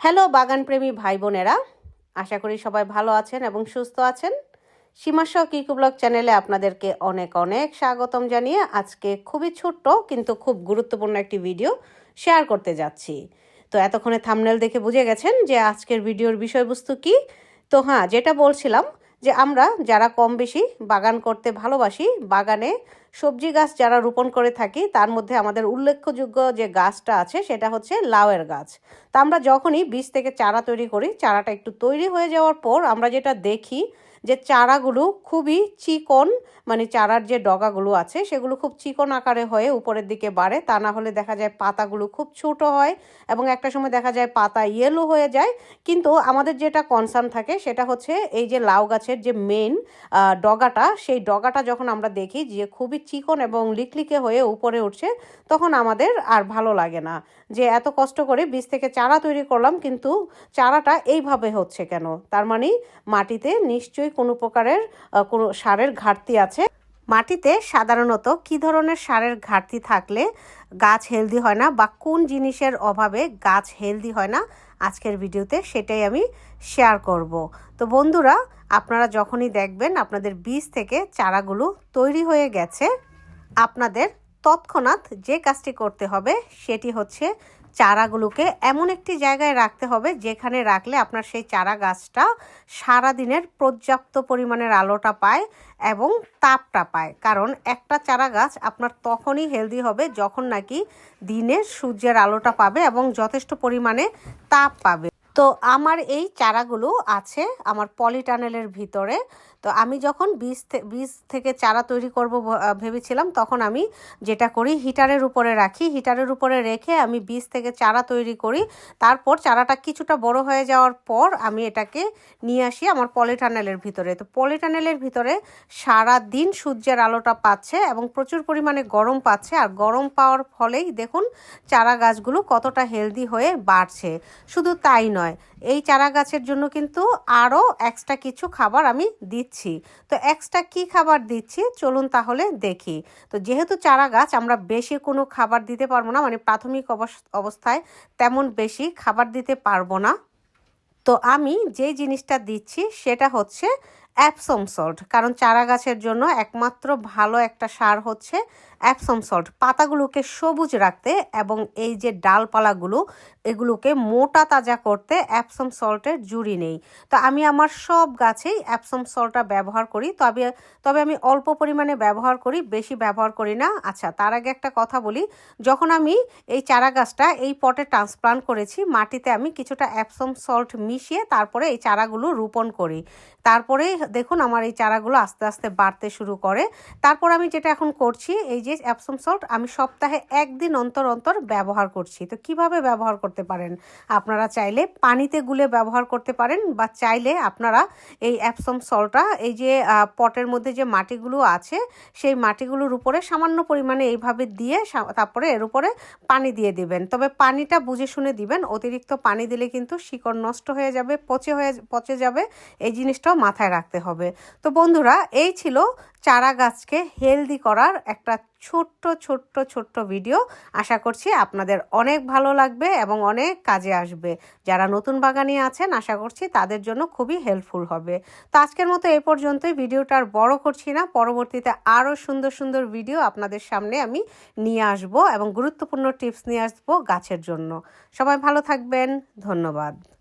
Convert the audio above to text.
Hello বাগানপ্রেমী ভাই বোনেরা আশা করি সবাই ভালো আছেন এবং সুস্থ আছেন। সীমাস কিকু ব্লগ চ্যানেলে আপনাদেরকে অনেক অনেক স্বাগতম জানিয়ে আজকে খুবই ছোট্ট কিন্তু খুব গুরুত্বপূর্ণ একটি ভিডিও শেয়ার করতে যাচ্ছি। তো এতক্ষণে থামনেল দেখে বুঝে গেছেন যে আজকের ভিডিওর বিষয়বস্তু কি? তো হ্যাঁ যেটা বলছিলাম যে আমরা যারা কম বেশি বাগান করতে ভালোবাসি, বাগানে সবজি গাছ যারা রোপণ করে থাকি, তার মধ্যে আমাদের উল্লেখযোগ্য যে গাছটা আছে, সেটা হচ্ছে লাউয়ের গাছ। তা আমরা যখনই বীজ থেকে চারা তৈরি করি, চারাটা একটু তৈরি হয়ে যাওয়ার পর আমরা যেটা দেখি যে চারাগুলো খুবই চিকন মানে চারার যে ডগাগুলো আছে, সেগুলো খুব চিকন আকারে হয়ে উপরের দিকে বাড়ে। তা না হলে দেখা যায় পাতাগুলো খুব ছোট হয় এবং একটা সময় দেখা যায় পাতা ইয়েলো হয়ে যায়। কিন্তু আমাদের যেটা কনসার্ন থাকে সেটা হচ্ছে এই যে লাউ গাছের যে মেন ডগাটা, সেই ডগাটা যখন আমরা দেখি যে খুবই চিকন এবং লিকলিকে হয়ে উপরে উঠছে, তখন আমাদের আর ভালো লাগে না। যে এত কষ্ট করে বীজ থেকে চারা তৈরি করলাম, কিন্তু চারাটা এইভাবে হচ্ছে কেন? তার মানে মাটিতে নিশ্চয়ই কোনো প্রকারের কোনো সারের ঘাটতি আছে। মাটিতে সাধারণত কি ধরনের সারের ঘাটতি থাকলে গাছ হেলদি হয় না বা কোন জিনিসের অভাবে গাছ হেলদি হয় না? আজকের ভিডিওতে সেটাই আমি শেয়ার করব। তো বন্ধুরা, আপনারা যখনই দেখবেন আপনাদের বীজ থেকে চারাগুলো তৈরি হয়ে গেছে, আপনাদের তৎক্ষণাৎ যে কাজটি করতে হবে সেটি হচ্ছে চারাগুলোকে এমন একটি জায়গায় রাখতে হবে যেখানে রাখলে আপনার সেই চারা গাছটা সারা দিনের পর্যাপ্ত পরিমাণের আলোটা পায় এবং তাপটা পায়। কারণ একটা চারা গাছ আপনার তখনই হেলদি হবে যখন নাকি দিনে সূর্যের আলোটা পাবে এবং যথেষ্ট পরিমাণে তাপ পাবে। তো আমার এই চারাগুলো আছে আমার পলিটানেলের ভিতরে। তো আমি যখন বীজ বীজ থেকে চারা তৈরি করব ভেবেছিলাম, তখন আমি যেটা করি, হিটারের উপরে রাখি। হিটারের উপরে রেখে আমি বীজ থেকে চারা তৈরি করি। তারপর চারাটা কিছুটা বড় হয়ে যাওয়ার পর আমি এটাকে নিয়ে আসি আমার পলিটানেলের ভিতরে। তো পলিটানেলের ভিতরে সারা দিন সূর্যের আলোটা পাচ্ছে এবং প্রচুর পরিমাণে গরম পাচ্ছে। আর গরম পাওয়ার ফলেই দেখুন চারা গাছগুলো কতটা হেলদি হয়ে বাড়ছে। শুধু তাই নয় এই চারা গাছের জন্য কিন্তু আরও এক্সট্রা কিছু খাবার আমি দিচ্ছি। তো এক্সট্রা কি খাবার দিচ্ছি চলুন তাহলে দেখি। তো যেহেতু চারা গাছ আমরা বেশি কোনো খাবার দিতে পারব না মানে প্রাথমিক অবস- অবস্থায় তেমন বেশি খাবার দিতে পারব না। তো আমি যে জিনিসটা দিচ্ছি সেটা হচ্ছে অ্যাপসম সল্ট কারণ চারা গাছের জন্য একমাত্র ভালো একটা সার হচ্ছে অ্যাপসম সল্ট পাতাগুলোকে সবুজ রাখতে এবং এই যে ডালপালাগুলো, এগুলোকে মোটা তাজা করতে অ্যাপসম সল্টের জুড়ি নেই। তো আমি আমার সব গাছেই অ্যাপসম সল্টটা ব্যবহার করি। তবে তবে আমি অল্প পরিমাণে ব্যবহার করি, বেশি ব্যবহার করি না। আচ্ছা তার আগে একটা কথা বলি। যখন আমি এই চারা গাছটা এই পটে ট্রান্সপ্লান্ট করেছি, মাটিতে আমি কিছুটা অ্যাপসম সল্ট মিশিয়ে তারপরে এই চারাগুলো রোপণ করি। তারপরে দেখুন আমার এই চারাগুলো আস্তে আস্তে বাড়তে শুরু করে। তারপর আমি যেটা এখন করছি, এই যে অ্যাপসম সল্ট আমি সপ্তাহে একদিন অন্তর অন্তর ব্যবহার করছি। তো কীভাবে ব্যবহার করতে পারেন? আপনারা চাইলে পানিতে গুলে ব্যবহার করতে পারেন বা চাইলে আপনারা এই অ্যাপসম সল্টটা এই যে পটের মধ্যে যে মাটিগুলো আছে, সেই মাটিগুলোর উপরে সামান্য পরিমাণে এইভাবে দিয়ে তারপরে এর উপরে পানি দিয়ে দিবেন। তবে পানিটা বুঝে শুনে দিবেন। অতিরিক্ত পানি দিলে কিন্তু শিকড় নষ্ট হয়ে যাবে, পচে হয়ে, পচে যাবে। এই জিনিসটাও মাথায় রাখতে হবে। তো বন্ধুরা, এই ছিল চারা গাছকে হেলদি করার একটা ছোট্ট ছোট্ট ছোট্ট ভিডিও আশা করছি আপনাদের অনেক ভালো লাগবে এবং অনেক কাজে আসবে। যারা নতুন বাগানি আছেন, আশা করছি তাদের জন্য খুবই হেল্পফুল হবে। তো আজকের মতো এই পর্যন্তই। ভিডিওটা আর বড় করছি না। পরবর্তীতে আরও সুন্দর সুন্দর ভিডিও আপনাদের সামনে আমি নিয়ে আসব এবং গুরুত্বপূর্ণ টিপস নিয়ে আসব গাছের জন্য। সবাই ভালো থাকবেন। ধন্যবাদ।